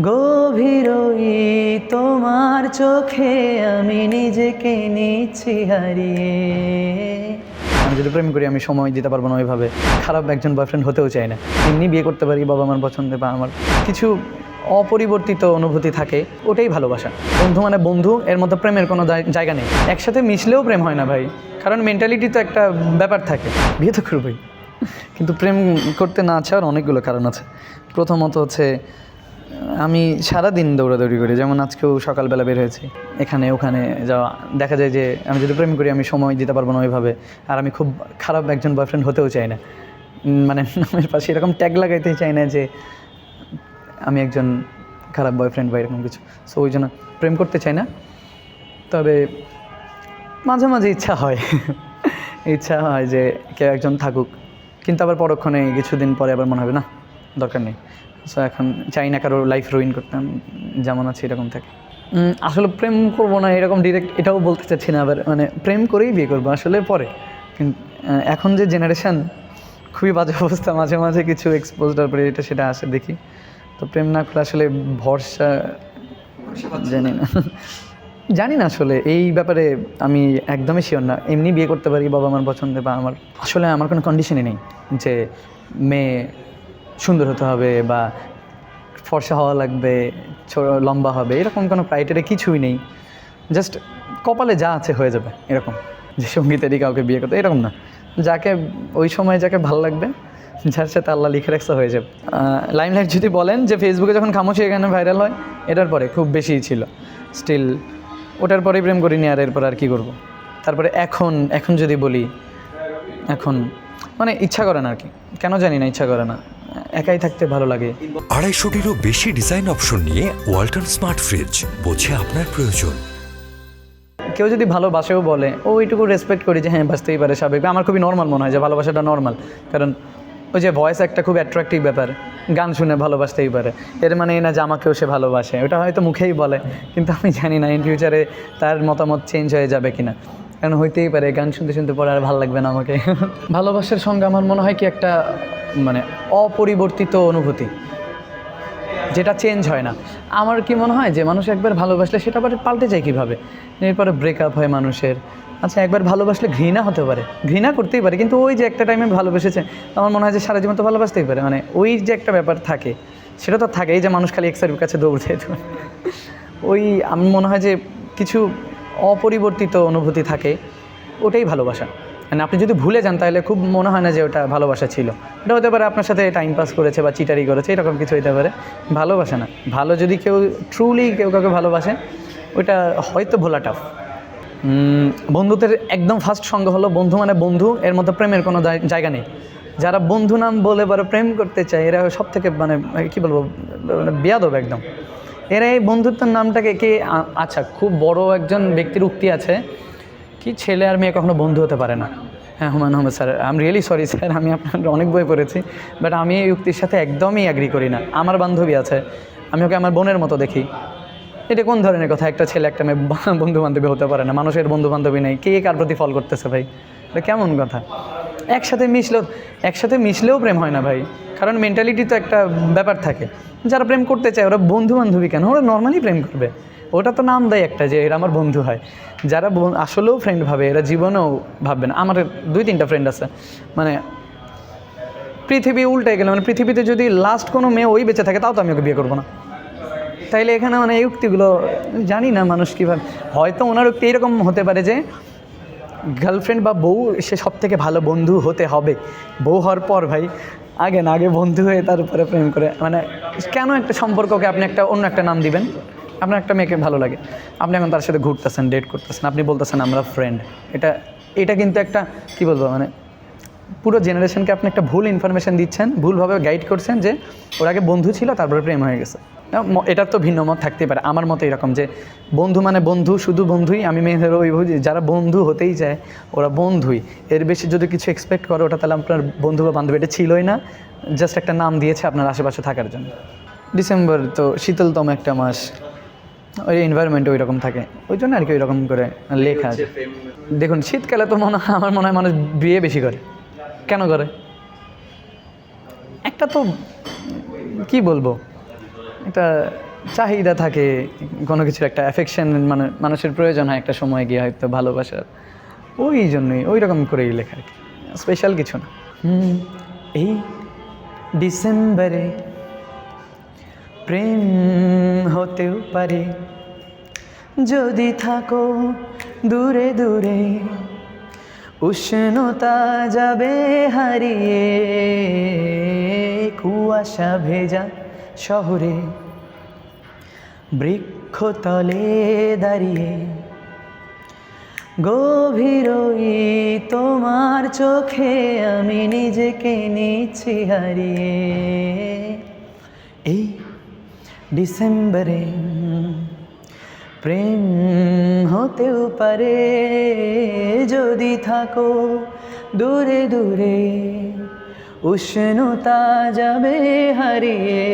গভীর তোমার চোখে আমি নিজেকে নিচ্ছি হারিয়ে। আমি যদি প্রেম করি, আমি সময় দিতে পারব না ওইভাবে। খারাপ একজন বয়ফ্রেন্ড হতেও চাই না। এমনি বিয়ে করতে পারি, বাবা আমার পছন্দে বা আমার কিছু অপরিবর্তিত অনুভূতি থাকে, ওটাই ভালোবাসা। বন্ধু মানে বন্ধু, এর মধ্যে প্রেমের কোনো জায়- জায়গা নেই। একসাথে মিশলেও প্রেম হয় না ভাই। কারণ মেন্টালিটি তো একটা ব্যাপার থাকে। বিয়ে তো করবোই। কিন্তু প্রেম করতে না চাওয়ার অনেকগুলো কারণ আছে। প্রথমত হচ্ছে আমি সারাদিন দৌড়াদৌড়ি করি, যেমন আজকেও সকালবেলা বের হয়েছি। এখানে, ওখানে যাওয়া, দেখা যায় যে আমি যদি প্রেম করি, আমি সময় দিতে পারব না ওইভাবে। আর আমি খুব খারাপ একজন বয়ফ্রেন্ড হতেও চাই না। মানে নামের পাশে এরকম ট্যাগ লাগাইতে চাই না যে, আমি একজন খারাপ বয়ফ্রেন্ড বা এরকম কিছু। সো ওই জন্য প্রেম করতে চাই না। তবে মাঝে মাঝে ইচ্ছা হয়। ইচ্ছা হয় যে কেউ একজন থাকুক। কিন্তু আবার পরক্ষণে কিছুদিন পরে আবার মনে হবে, না দরকার নেই। সো এখন চাই না কারও লাইফ রুইন করতাম যেমন আছে এরকম থাকে। আসলে প্রেম করব না এরকম ডিরেক্ট এটাও বলতে চাচ্ছি না আবার মানে প্রেম করেই বিয়ে করব আসলে পরে। কিন্তু এখন যে জেনারেশান খুবই বাজে অবস্থা মাঝে মাঝে কিছু এক্সপোজডার পরে এটা সেটা আসে দেখি। তো প্রেম না করলে আসলে ভরসা জানি না। জানি না আসলে এই ব্যাপারে আমি একদমই শিওর না। এমনি বিয়ে করতে পারি বাবা আমার পছন্দে বা আমার আসলে আমার কোনো কন্ডিশনই নেই যে মেয়ে সুন্দর হতে হবে বা ফর্সা হওয়া লাগবে লম্বা হবে, এরকম কোনো ক্রাইটেরিয়া কিছুই নেই। জাস্ট কপালে যা আছে হয়ে যাবে, এরকম। যে সঙ্গীতেরই কাউকে বিয়ে করতে, এরকম না। যাকে, ওই সময় যাকে ভালো লাগবে, যার সাথে আল্লাহ লিখে রাখতে হয়ে যাবে। লাইমলাইট যদি বলেন যে ফেসবুকে যখন খামোশি এখানে ভাইরাল হয়, এটার পরে খুব বেশি ছিল। স্টিল ওটার পরেই প্রেম করিনি, আর এরপর আর কি করব? তারপরে এখন এখন যদি বলি, এখন মানে ইচ্ছা করে না আর কি। কেন জানি না, ইচ্ছা করে না। একাই থাকতে ভালো লাগে। আড়াইশোটিরও বেশি ডিজাইন অপশন নিয়ে ওয়ালটন স্মার্ট ফ্রিজ বোঝে আপনার প্রয়োজন। কেউ যদি ভালোবাসেও বলে ও ওইটুকু রেসপেক্ট করি যে হ্যাঁ বাঁচতেই পারে স্বাভাবিক আমার খুবই নর্মাল মনে হয় যে ভালোবাসাটা নর্মাল কারণ ওই যে ভয়েস একটা খুব অ্যাট্রাক্টিভ ব্যাপার। গান শুনে ভালোবাসতেই পারে। এর মানে এই না যে আমাকেও সে ভালোবাসে। ওটা হয়তো মুখেই বলে কিন্তু আমি জানি না ইন ফিউচারে তার মতামত চেঞ্জ হয়ে যাবে কিনা। কারণ হইতেই পারে? গান শুনতে শুনতে পরে আর ভালো লাগবে না আমাকে। ভালোবাসার সঙ্গে আমার মনে হয় কি একটা মানে অপরিবর্তিত অনুভূতি, যেটা চেঞ্জ হয় না। আমার কি মনে হয় যে মানুষ একবার ভালোবাসলে সেটা আবার পাল্টে যায় কীভাবে? এরপরে ব্রেকআপ হয় মানুষের। আচ্ছা একবার ভালোবাসলে ঘৃণা হতে পারে। ঘৃণা করতেই পারে, কিন্তু ওই যে একটা টাইমে ভালোবেসেছে, আমার মনে হয় যে সারা জীবন তো ভালোবাসতেই পারে। মানে ওই যে একটা ব্যাপার থাকে, সেটা তো থাকে এই যে মানুষ খালি এক্সের কাছে দৌড়ছে ওই, আমি মনে হয় যে কিছু অপরিবর্তিত অনুভূতি থাকে, ওটাই ভালোবাসা। মানে আপনি যদি ভুলে যান, তাহলে খুব মনে হয় না যে ওটা ভালোবাসা ছিল। এটা হতে পারে আপনার সাথে টাইম পাস করেছে বা চিটারি করেছে, এরকম কিছু হতে পারে। ভালোবাসা না। ভালো যদি কেউ ট্রুলি কেউ কাউকে ভালোবাসে, ওইটা হয়তো ভোলা টাফ বন্ধুদের একদম ফার্স্ট সঙ্গ হলো বন্ধু মানে বন্ধু, এর মধ্যে প্রেমের কোনো জায়- জায়গা নেই। যারা বন্ধু নাম বলে বড় প্রেম করতে চায়, এরা সব থেকে মানে কী বলব মানে বেয়াদব একদম। এরা এই বন্ধুত্বের নামটাকে কে আচ্ছা খুব বড় একজন ব্যক্তির উক্তি আছে। কি ছেলে আর মেয়ে কখনো বন্ধু হতে পারে না? হ্যাঁ Humayun Ahmed sir I am really sorry sir, আমি আপনার অনেক বই পড়েছি বাট আমি এই উক্তির সাথে একদমই অ্যাগ্রি করি না। আমার বান্ধবী আছে, আমি ওকে আমার বোনের মতো দেখি। এটা কোন ধরনের কথা? একটা ছেলে, একটা মেয়ে বন্ধু বান্ধবী হতে পারে না, মানুষের বন্ধু বান্ধবী নেই। কে কার প্রতি ফল করতেছে ভাই? এটা কেমন কথা? একসাথে মিশলেও একসাথে মিশলেও প্রেম হয় না ভাই। কারণ মেন্টালিটি তো একটা ব্যাপার থাকে। যারা প্রেম করতে চায়, ওরা বন্ধু বান্ধবী কেন? ওরা নর্মালি প্রেম করবে। ওটা তো নাম দেয় একটা যে এরা আমার বন্ধু হয়। যারা আসলেও ফ্রেন্ড ভাবে, এরা জীবনেও ভাববে না। আমার দুই তিনটা ফ্রেন্ড আছে। মানে পৃথিবী উল্টে গেলে মানে পৃথিবীতে যদি লাস্ট কোনো মেয়ে ওই বেঁচে থাকে, তাও তো আমি ওকে বিয়ে করব না। তাইলে এখানে মানে এই উক্তিগুলো জানি না মানুষ কীভাবে হয়তো ওনার উক্তি এরকম হতে পারে যে গার্লফ্রেন্ড বা বউ, সে সব থেকে ভালো বন্ধু হতে হবে। বউ হওয়ার পর ভাই, আগে না, আগে বন্ধু হয়ে তার উপরে প্রেম করে। মানে কেন একটা সম্পর্ককে আপনি একটা অন্য একটা নাম দিবেন? আপনার একটা মেয়েকে ভালো লাগে। আপনি এখন তার সাথে ঘুরতেছেন ডেট করতেছেন। আপনি বলতেছেন, আমরা ফ্রেন্ড এটা এটা কিন্তু একটা, কি বলব মানে পুরো জেনারেশনকে আপনি একটা ভুল ইনফরমেশন দিচ্ছেন, ভুলভাবে গাইড করছেন যে, ওর আগে বন্ধু ছিল, তারপরে প্রেম হয়ে গেছে। এটার তো ভিন্ন মত থাকতেই পারে। আমার মতো এরকম যে বন্ধু মানে বন্ধু, শুধু বন্ধুই, আমি মেয়েদের ওই বুঝি যারা বন্ধু হতেই চায়, ওরা বন্ধুই। এর বেশি যদি কিছু এক্সপেক্ট করে, ওটা তাহলে আপনার বন্ধু বা বান্ধবী, এটা ছিলই না। জাস্ট একটা নাম দিয়েছে আপনার আশেপাশে থাকার জন্য। ডিসেম্বর তো শীতলতম একটা মাস। ওই এনভায়রনমেন্ট ওই রকম থাকে। ওই জন্য আর কি ওই রকম করে লেখা আছে। দেখুন, শীতকালে তো মনে হয়, আমার মনে হয় মানুষ বিয়ে বেশি করে। কেন করে? একটা তো, কি বলব? একটা চাহিদা থাকে, কোনো কিছুর একটা অ্যাফেকশন মানে মানুষের প্রয়োজন হয় একটা সময় গিয়ে হয়তো ভালোবাসার। ওই জন্যই, ওই রকম করেই লেখা আর কি। স্পেশাল কিছু না। এই ডিসেম্বরে প্রেম হতেও পারে। যদি থাকো দূরে দূরে, উষ্ণতা যাবে হারিয়ে, কুয়াশা ভেজা শহরে বৃক্ষতলে দাঁড়িয়ে গভীর তোমার চোখে আমি নিজেকে নিচ্ছি হারিয়ে। এই ডিসেম্বরে প্রেম হতেও পারে, যদি থাকো দূরে দূরে উষ্ণতা যাবে হারিয়ে।